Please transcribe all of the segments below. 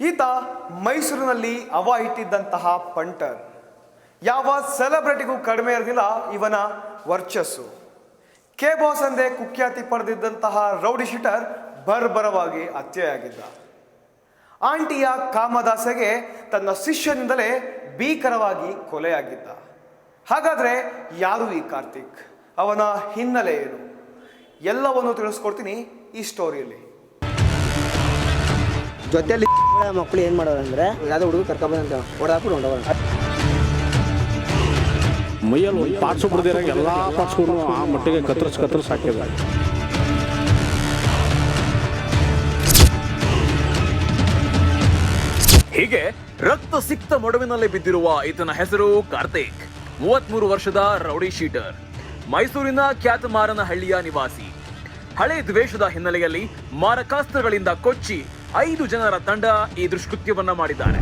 ಈತ ಮೈಸೂರಿನಲ್ಲಿ ಅವ ಇಟ್ಟಿದ್ದಂತಹ ಪಂಟರ್. ಯಾವ ಸೆಲೆಬ್ರಿಟಿಗೂ ಕಡಿಮೆ ಇರಲಿಲ್ಲ ಇವನ ವರ್ಚಸ್ಸು. ಕೆ ಬಾಸ್ ಎಂದೇ ಕುಖ್ಯಾತಿ ಪಡೆದಿದ್ದಂತಹ ರೌಡಿ ಶೀಟರ್ ಬರ್ಬರವಾಗಿ ಹತ್ಯೆಯಾಗಿದ್ದ. ಆಂಟಿಯ ಕಾಮದಾಸೆಗೆ ತನ್ನ ಶಿಷ್ಯನಿಂದಲೇ ಭೀಕರವಾಗಿ ಕೊಲೆಯಾಗಿದ್ದ. ಹಾಗಾದರೆ ಯಾರು ಈ ಕಾರ್ತಿಕ್? ಅವನ ಹಿನ್ನೆಲೆ ಏನು? ಎಲ್ಲವನ್ನು ತಿಳಿಸ್ಕೊಡ್ತೀನಿ ಈ ಸ್ಟೋರಿಯಲ್ಲಿ ಜೊತೆಲಿ ಮಕ್ಕಳು ಏನು ಮಾಡೋರು ಅಂದರೆ ಯಾವುದೋ ಹುಡುಗ ಕರ್ಕೊಬಂದಂತ ಹೊಡೆದಾಕ್ಬಿಟ್ಟು ಹೊಂಡವರು ಮೈಯಲ್ಲಿ ಒಂದು ಪಾರ್ಟ್ಸು ಬಿಡ್ದಿರಾಗ ಎಲ್ಲ ಪಾರ್ಟ್ಸ್ಗಳು ಆ ಮಟ್ಟಿಗೆ ಕತ್ತರಿಸ್ ಕತ್ತರಿಸ್ ಹಾಕಿದ ಹೀಗೆ ರಕ್ತ ಸಿಕ್ತ ಮೊಡವಿನಲ್ಲಿ ಬಿದ್ದಿರುವ ಈತನ ಹೆಸರು ಕಾರ್ತಿಕ್. ಮೂವತ್ಮೂರು ವರ್ಷದ ರೌಡಿ ಶೀಟರ್. ಮೈಸೂರಿನ ಖ್ಯಾತಮಾರನಹಳ್ಳಿಯ ನಿವಾಸಿ. ಹಳೆ ದ್ವೇಷದ ಹಿನ್ನೆಲೆಯಲ್ಲಿ ಮಾರಕಾಸ್ತ್ರಗಳಿಂದ ಕೊಚ್ಚಿ ಐದು ಜನರ ತಂಡ ಈ ದುಷ್ಕೃತ್ಯವನ್ನ ಮಾಡಿದ್ದಾರೆ.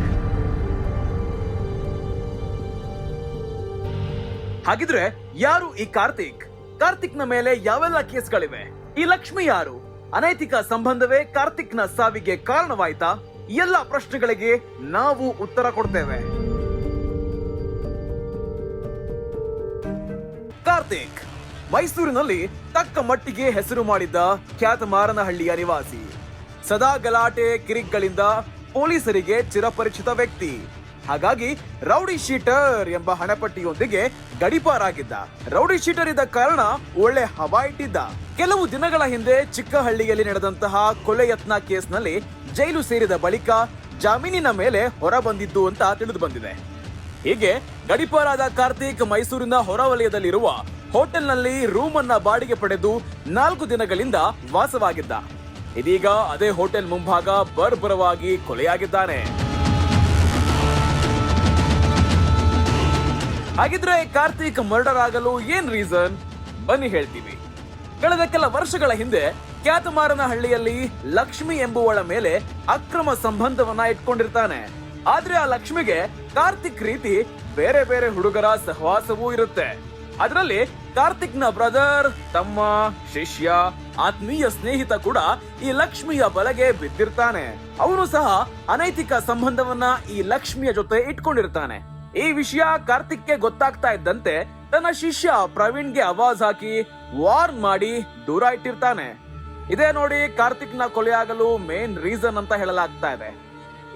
ಹಾಗಿದ್ರೆ ಯಾರು ಈ ಕಾರ್ತಿಕ್? ಕಾರ್ತಿಕ್ನ ಮೇಲೆ ಯಾವೆಲ್ಲ ಕೇಸ್ಗಳಿವೆ? ಈ ಲಕ್ಷ್ಮಿ ಯಾರು? ಅನೈತಿಕ ಸಂಬಂಧವೇ ಕಾರ್ತಿಕ್ನ ಸಾವಿಗೆ ಕಾರಣವಾಯ್ತಾ? ಎಲ್ಲ ಪ್ರಶ್ನೆಗಳಿಗೆ ನಾವು ಉತ್ತರ ಕೊಡ್ತೇವೆ. ಕಾರ್ತಿಕ್, ಮೈಸೂರಿನಲ್ಲಿ ತಕ್ಕ ಮಟ್ಟಿಗೆ ಹೆಸರು ಮಾಡಿದ್ದ ಖ್ಯಾತ ಮಾರನಹಳ್ಳಿಯ ನಿವಾಸಿ. ಸದಾ ಗಲಾಟೆ ಕಿರಿಕ್ಗಳಿಂದ ಪೊಲೀಸರಿಗೆ ಚಿರಪರಿಚಿತ ವ್ಯಕ್ತಿ. ಹಾಗಾಗಿ ರೌಡಿ ಶೀಟರ್ ಎಂಬ ಹಣಪಟ್ಟಿಯೊಂದಿಗೆ ಗಡಿಪಾರಾಗಿದ್ದ. ರೌಡಿ ಶೀಟರ್ ಇದ್ದ ಕಾರಣ ಒಳ್ಳೆ ಹವಾ ಇಟ್ಟಿದ್ದ. ಕೆಲವು ದಿನಗಳ ಹಿಂದೆ ಚಿಕ್ಕಹಳ್ಳಿಯಲ್ಲಿ ನಡೆದಂತಹ ಕೊಲೆ ಯತ್ನ ಕೇಸ್ನಲ್ಲಿ ಜೈಲು ಸೇರಿದ ಬಳಿಕ ಜಾಮೀನಿನ ಮೇಲೆ ಹೊರ ಬಂದಿದ್ದು ಅಂತ ತಿಳಿದು ಬಂದಿದೆ. ಹೀಗೆ ಗಡಿಪಾರಾದ ಕಾರ್ತಿಕ್ ಮೈಸೂರಿನ ಹೊರವಲಯದಲ್ಲಿರುವ ಹೋಟೆಲ್ನಲ್ಲಿ ರೂಮ್ ಅನ್ನ ಬಾಡಿಗೆ ಪಡೆದು ನಾಲ್ಕು ದಿನಗಳಿಂದ ವಾಸವಾಗಿದ್ದ. ಇದೀಗ ಅದೇ ಹೋಟೆಲ್ ಮುಂಭಾಗ ಬರ್ಬರವಾಗಿ ಕೊಲೆಯಾಗಿದ್ದಾನೆ. ಹಾಗಿದ್ರೆ ಕಾರ್ತಿಕ್ ಮರ್ಡರ್ ಆಗಲು ಏನ್ ರೀಸನ್ ಬನ್ನಿ ಹೇಳ್ತೀವಿ. ಕಳೆದ ಕೆಲ ವರ್ಷಗಳ ಹಿಂದೆ ಖ್ಯಾತಮಾರನ ಹಳ್ಳಿಯಲ್ಲಿ ಲಕ್ಷ್ಮಿ ಎಂಬುವಳ ಮೇಲೆ ಅಕ್ರಮ ಸಂಬಂಧವನ್ನ ಇಟ್ಕೊಂಡಿರ್ತಾನೆ. ಆದ್ರೆ ಆ ಲಕ್ಷ್ಮಿಗೆ ಕಾರ್ತಿಕ್ ರೀತಿ ಬೇರೆ ಬೇರೆ ಹುಡುಗರ ಸಹವಾಸವೂ ಇರುತ್ತೆ. ಅದರಲ್ಲಿ ಕಾರ್ತಿಕ್ನ ಬ್ರದರ್ ತಮ್ಮ ಶಿಷ್ಯ, ಆತ್ಮೀಯ ಸ್ನೇಹಿತ ಕೂಡ ಈ ಲಕ್ಷ್ಮಿಯ ಬಲಗೆ ಬಿದ್ದಿರ್ತಾನೆ. ಅವನು ಸಹ ಅನೈತಿಕ ಸಂಬಂಧವನ್ನ ಈ ಲಕ್ಷ್ಮಿಯ ಜೊತೆ ಇಟ್ಕೊಂಡಿರ್ತಾನೆ. ಈ ವಿಷಯ ಕಾರ್ತಿಕ್ಗೆ ಗೊತ್ತಾಗ್ತಾ ಇದ್ದಂತೆ ತನ್ನ ಶಿಷ್ಯ ಪ್ರವೀಣ್ಗೆ ಅವಾಜ್ ಹಾಕಿ ವಾರ್ನ್ ಮಾಡಿ ದೂರ ಇಟ್ಟಿರ್ತಾನೆ. ಇದೇ ನೋಡಿ ಕಾರ್ತಿಕ್ನ ಕೊಲೆಯಾಗಲು ಮೇನ್ ರೀಸನ್ ಅಂತ ಹೇಳಲಾಗ್ತಾ ಇದೆ.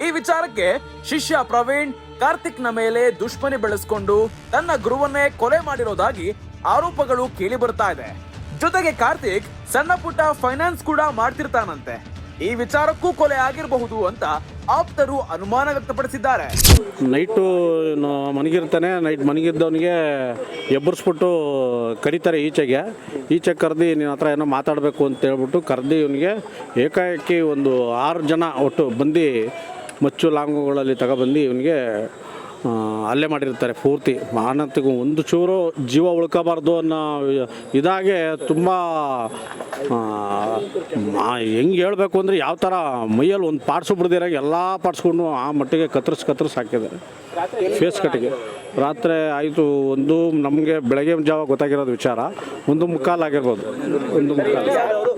ಈ ವಿಚಾರಕ್ಕೆ ಶಿಷ್ಯ ಪ್ರವೀಣ್ ಕಾರ್ತಿಕ್ನ ಮೇಲೆ ದುಷ್ಮನಿ ಬೆಳೆಸ್ಕೊಂಡು ತನ್ನ ಗುರುವನ್ನೇ ಕೊಲೆ ಮಾಡಿರೋದಾಗಿ ಆರೋಪಗಳು ಕೇಳಿ ಬರ್ತಾ ಇದೆ. ಜೊತೆಗೆ ಕಾರ್ತಿಕ್ ಸಣ್ಣ ಪುಟ್ಟ ಫೈನಾನ್ಸ್ ಕೂಡ ಮಾಡ್ತಿರ್ತಾನಂತೆ. ಈ ವಿಚಾರಕ್ಕೂ ಕೊಲೆ ಆಗಿರಬಹುದು ಅಂತ ಆಪ್ತರು ಅನುಮಾನ ವ್ಯಕ್ತಪಡಿಸಿದ್ದಾರೆ. ನೈಟು ಮನಗಿರ್ತಾನೆ. ನೈಟ್ ಮನಗಿದ್ದವನಿಗೆ ಎಬ್ಬರಿಸ್ಬಿಟ್ಟು ಕರೀತಾರೆ ಈಚೆಗೆ. ಈಚೆಗೆ ಕರೆದು ನಿನ್ನ ಹತ್ರ ಏನೋ ಮಾತಾಡಬೇಕು ಅಂತ ಹೇಳ್ಬಿಟ್ಟು ಕರೆದು ಇವನಿಗೆ ಏಕಾಏಕಿ ಒಂದು ಆರು ಜನ ಒಟ್ಟು ಬಂದು ಮಚ್ಚು ಲಾಂಗುಗಳಲ್ಲಿ ತಗೊಬಂದು ಇವನಿಗೆ ಅಲ್ಲೇ ಮಾಡಿರ್ತಾರೆ ಪೂರ್ತಿ. ಮಾನತಿಗೂ ಒಂದು ಚೂರು ಜೀವ ಉಳ್ಕೋಬಾರ್ದು ಅನ್ನೋ ಇದಾಗೆ ತುಂಬ ಹೆಂಗೆ ಹೇಳಬೇಕು ಅಂದರೆ ಯಾವ ಥರ ಮೈಯಲ್ಲಿ ಒಂದು ಪಾರ್ಟ್ಸು ಬಿಡ್ದಿರಾಗ ಎಲ್ಲ ಪಾರ್ಟ್ಸ್ಕೊಂಡು ಆ ಮಟ್ಟಿಗೆ ಕತ್ರಿಸ್ ಕತ್ರಿಸ್ ಹಾಕಿದ್ದಾರೆ. ಫೇಸ್ ಕಟ್ಟಿಗೆ ರಾತ್ರಿ ಆಯಿತು, ಒಂದು ನಮಗೆ ಬೆಳಗ್ಗೆ ಜಾವ ಗೊತ್ತಾಗಿರೋದು ವಿಚಾರ. ಒಂದು ಮುಕ್ಕಾಲು ಆಗಿರ್ಬೋದು. ಒಂದು ಮುಕ್ಕಾಲು.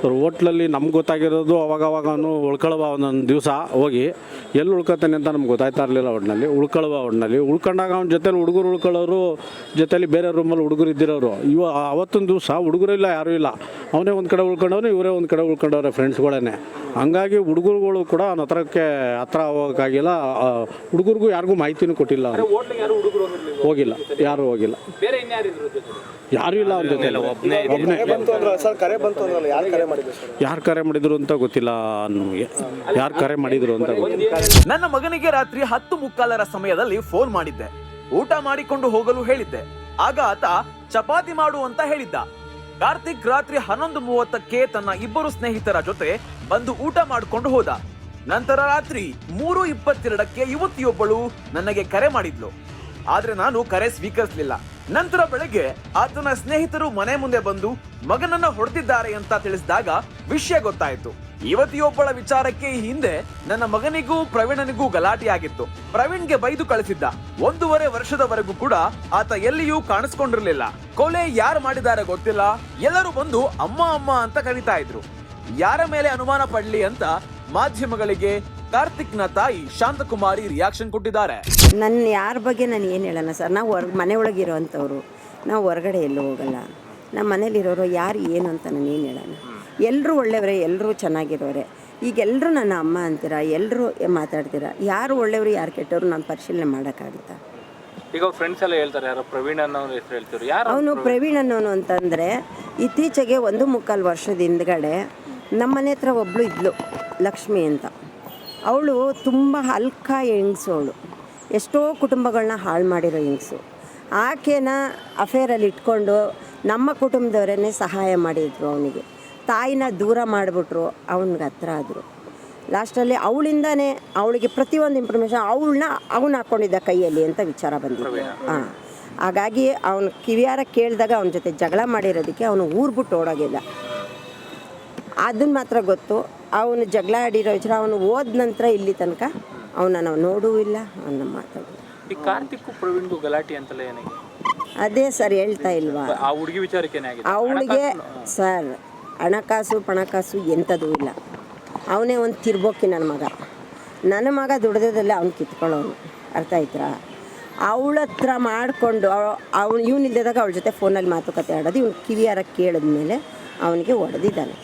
ಸರ್ ಹೋಟ್ಲಲ್ಲಿ ನಮ್ಗೆ ಗೊತ್ತಾಗಿರೋದು ಅವಾಗ ಅವಾಗ ಅವನು ಉಳ್ಕೊಳುವ ಒಂದೊಂದು ದಿವಸ ಹೋಗಿ ಎಲ್ಲಿ ಉಳ್ಕೊತಾನೆ ಅಂತ ನಮ್ಗೆ ಗೊತ್ತಾಯ್ತಾ ಇರಲಿಲ್ಲ ಒಟ್ಟಿನಲ್ಲಿ ಉಳ್ಕೊಳ್ಳುವ ಒಟ್ಟಿನಲ್ಲಿ ಉಳ್ಕೊಂಡಾಗ ಅವ್ನ ಜೊತೆಲಿ ಹುಡುಗರು ಉಳ್ಕೊಳ್ಳೋರು ಜೊತೆಲಿ ಬೇರೆ ರೂಮಲ್ಲಿ ಹುಡುಗರು ಇದ್ದಿರೋರು. ಇವ ಅವತ್ತೊಂದು ದಿವಸ ಹುಡುಗರು ಇಲ್ಲ ಯಾರೂ ಇಲ್ಲ. ಅವನೇ ಒಂದು ಕಡೆ ಉಳ್ಕೊಂಡವ್ರು ಇವರೇ ಒಂದು ಕಡೆ ಉಳ್ಕೊಂಡವ್ರೆ ಫ್ರೆಂಡ್ಸ್ಗಳೇ ಹಂಗಾಗಿ ಹುಡುಗರುಗಳು ಕೂಡ ಅವನ ಹತ್ರಕ್ಕೆ ಹತ್ರ ಹೋಗೋಕ್ಕಾಗಿಲ್ಲ. ಹುಡುಗರಿಗೂ ಯಾರಿಗೂ ಮಾಹಿತಿನೂ ಕೊಟ್ಟಿಲ್ಲ. ಹೋಗಿಲ್ಲ. ಯಾರೂ ಹೋಗಿಲ್ಲ. ಯಾರೂ ಇಲ್ಲ ಅವ್ರ ಜೊತೆ ಒಬ್ಬನೇ ಸರ್ ಕರೆ ಬಂತು ಅಂದ್ರಲ್ಲ ಯಾರು ಕರೆ ಮಾಡಿದ್ರು ಸರ್? ಯಾರು ಕರೆ ಮಾಡಿದ್ರು ಅಂತ ಗೊತ್ತಿಲ್ಲ ನಮಗೆ. ಯಾರು ಕರೆ ಮಾಡಿದ್ರು ಅಂತ ಗೊತ್ತಿಲ್ಲ. ನನ್ನ ಮಗನಿಗೆ ರಾತ್ರಿ ಹತ್ತು ಮುಕ್ಕಾಲರ ಸಮಯದಲ್ಲಿ ಫೋನ್ ಮಾಡಿದ್ದೆ. ಊಟ ಮಾಡಿಕೊಂಡು ಹೋಗಲು ಹೇಳಿದ್ದೆ. ಆಗ ಆತ ಚಪಾತಿ ಮಾಡು ಅಂತ ಹೇಳಿದ್ದ. ಕಾರ್ತಿಕ್ ರಾತ್ರಿ ಹನ್ನೊಂದು ಮೂವತ್ತಕ್ಕೆ ತನ್ನ ಇಬ್ಬರು ಸ್ನೇಹಿತರ ಜೊತೆ ಬಂದು ಊಟ ಮಾಡಿಕೊಂಡು ಹೋದ. ನಂತರ ರಾತ್ರಿ ಮೂರು ಇಪ್ಪತ್ತೆರಡಕ್ಕೆ ಯುವತಿಯೊಬ್ಬಳು ನನಗೆ ಕರೆ ಮಾಡಿದ್ಲು. ಆದ್ರೆ ನಾನು ಕರೆ ಸ್ವೀಕರಿಸಲಿಲ್ಲ. ನಂತರ ಬೆಳಗ್ಗೆ ಆತನ ಸ್ನೇಹಿತರು ಮನೆ ಮುಂದೆ ಬಂದು ಮಗನನ್ನ ಹೊಡೆದಿದ್ದಾರೆ ಅಂತ ತಿಳಿಸಿದಾಗ ವಿಷಯ ಗೊತ್ತಾಯ್ತು. ಯುವತಿಯೊಬ್ಬಳ ವಿಚಾರಕ್ಕೆ ಹಿಂದೆ ನನ್ನ ಮಗನಿಗೂ ಪ್ರವೀಣನಿಗೂ ಗಲಾಟೆಯಾಗಿತ್ತು. ಪ್ರವೀಣ್ಗೆ ಬೈದು ಕಳಿಸಿದ್ದ. ಒಂದೂವರೆ ವರ್ಷದವರೆಗೂ ಕೂಡ ಆತ ಎಲ್ಲಿಯೂ ಕಾಣಿಸ್ಕೊಂಡಿರ್ಲಿಲ್ಲ. ಕೊಲೆ ಯಾರು ಮಾಡಿದ್ದಾರೆ ಗೊತ್ತಿಲ್ಲ. ಎಲ್ಲರೂ ಬಂದು ಅಮ್ಮ ಅಮ್ಮ ಅಂತ ಕರೀತಾ ಇದ್ರು. ಯಾರ ಮೇಲೆ ಅನುಮಾನ ಪಡ್ಲಿ ಅಂತ ಮಾಧ್ಯಮಗಳಿಗೆ ಕಾರ್ತಿಕ್ನ ತಾಯಿ ಶಾಂತಕುಮಾರಿ ರಿಯಾಕ್ಷನ್ ಕೊಟ್ಟಿದ್ದಾರೆ. ನನ್ನ ಯಾರ ಬಗ್ಗೆ ನಾನು ಏನು ಹೇಳೋಣ ಸರ್ ನಾವು ಹೊರ ಮನೆ ಒಳಗೆ ಇರೋವಂಥವ್ರು ನಾವು ಹೊರಗಡೆ ಎಲ್ಲೂ ಹೋಗಲ್ಲ. ನಮ್ಮ ಮನೇಲಿರೋರು ಯಾರು ಏನು ಅಂತ ನಾನು ಏನು ಹೇಳೋಣ ಎಲ್ಲರೂ ಒಳ್ಳೆಯವರೇ ಎಲ್ಲರೂ ಚೆನ್ನಾಗಿರೋರೆ. ಈಗ ಎಲ್ಲರೂ ನನ್ನ ಅಮ್ಮ ಅಂತೀರ ಎಲ್ಲರೂ ಮಾತಾಡ್ತೀರಾ ಯಾರು ಒಳ್ಳೆಯವರು ಯಾರು ಕೆಟ್ಟವರು ನಾನು ಪರಿಶೀಲನೆ ಮಾಡೋಕ್ಕಾಗುತ್ತಾ? ಈಗ ಫ್ರೆಂಡ್ಸ್ ಎಲ್ಲ ಹೇಳ್ತಾರೆ ಯಾರೋ ಪ್ರವೀಣ್ ಅನ್ನೋ ಹೆಸರು ಹೇಳ್ತಾರೆ ಯಾರು ಅವನು ಪ್ರವೀಣ್? ಅನ್ನೋನು ಅಂತಂದರೆ ಇತ್ತೀಚೆಗೆ ಒಂದು ಮುಕ್ಕಾಲು ವರ್ಷದ ಹಿಂದ್ಗಡೆ ನಮ್ಮ ಮನೆ ಹತ್ರ ಒಬ್ಬಳು ಇದ್ಲು ಲಕ್ಷ್ಮಿ ಅಂತ. ಅವಳು ತುಂಬ ಹಲ್ಕ ಹೆಂಗಸು ಅವಳು. ಎಷ್ಟೋ ಕುಟುಂಬಗಳನ್ನ ಹಾಳು ಮಾಡಿರೋ ಹೆಂಗಸು. ಆಕೆನ ಅಫೇರಲ್ಲಿ ಇಟ್ಕೊಂಡು ನಮ್ಮ ಕುಟುಂಬದವರನ್ನೇ ಸಹಾಯ ಮಾಡಿದ್ರು ಅವನಿಗೆ. ತಾಯಿನ ದೂರ ಮಾಡಿಬಿಟ್ರು ಅವನಿಗೆ ಹತ್ರ ಆದರು. ಲಾಸ್ಟಲ್ಲಿ ಅವಳಿಂದನೇ ಅವಳಿಗೆ ಪ್ರತಿಯೊಂದು ಇನ್ಫಾರ್ಮೇಷನ್ ಅವಳನ್ನ ಅವನು ಹಾಕ್ಕೊಂಡಿದ್ದ ಕೈಯಲ್ಲಿ ಅಂತ ವಿಚಾರ ಬಂದಿತ್ತು. ಹಾಂ. ಹಾಗಾಗಿ ಅವನು ಕಿವಿಯಾರ ಕೇಳಿದಾಗ ಅವನ ಜೊತೆ ಜಗಳ ಮಾಡಿರೋದಕ್ಕೆ ಅವನು ಊರು ಬಿಟ್ಟು ಓಡೋಗಿಲ್ಲ ಅದನ್ನ ಮಾತ್ರ ಗೊತ್ತು ಅವನು ಜಗಳ ಆಡಿರೋ ವಿಚಾರ ಅವನು ಹೋದ ನಂತರ ಇಲ್ಲಿ ತನಕ ಅವನ ನಾವು ನೋಡೂ ಇಲ್ಲ ಅವನ ಮಾತಾಡೂ ಈ ಕಾರ್ತಿಕ್ಕು ಪ್ರವೀಣ್ಗೂ ಗಲಾಟೆ ಏನಾಗಿದೆ ಅದೇ ಸರ್ ಹೇಳ್ತಾ ಇಲ್ವಾ? ಆ ಹುಡುಗಿ ವಿಚಾರಕ್ಕೆ ಏನಾಗಿದೆ ಅವಳಿಗೆ ಸರ್ ಹಣಕಾಸು ಪಣಕಾಸು ಎಂಥದೂ ಇಲ್ಲ. ಅವನೇ ಒಂದು ತಿರ್ಬೋಕಿ ನನ್ನ ಮಗ. ನನ್ನ ಮಗ ದುಡ್ದದಲ್ಲೇ ಅವ್ನು ಕಿತ್ಕೊಳ್ಳೋನು. ಅರ್ಥ ಆಯ್ತಾ? ಅವಳ ಹತ್ರ ಮಾಡಿಕೊಂಡು ಅವನು ಇವನಿಲ್ದಾಗ ಅವಳ ಜೊತೆ ಫೋನಲ್ಲಿ ಮಾತುಕತೆ ಆಡೋದು. ಇವ್ನು ಕಿವಿಯಾರ ಕೇಳಿದ್ಮೇಲೆ ಅವನಿಗೆ ಹೊಡೆದಿದ್ದಾನೆ.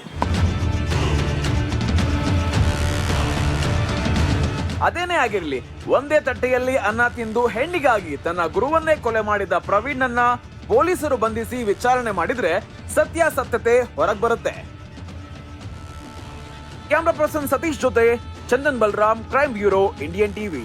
ಅದೇನೇ ಆಗಿರಲಿ, ಒಂದೇ ತಟ್ಟೆಯಲ್ಲಿ ಅನ್ನ ತಿಂದು ಹೆಣ್ಣಿಗಾಗಿ ತನ್ನ ಗುರುವನ್ನೇ ಕೊಲೆ ಮಾಡಿದ ಪ್ರವೀಣನ್ನ ಪೊಲೀಸರು ಬಂಧಿಸಿ ವಿಚಾರಣೆ ಮಾಡಿದ್ರೆ ಸತ್ಯಾಸತ್ಯತೆ ಹೊರಗ್ ಬರುತ್ತೆ. ಕ್ಯಾಮ್ರಾ ಪರ್ಸನ್ ಸತೀಶ್ ಜೊತೆ Chandan Balram, crime bureau, Indian TV.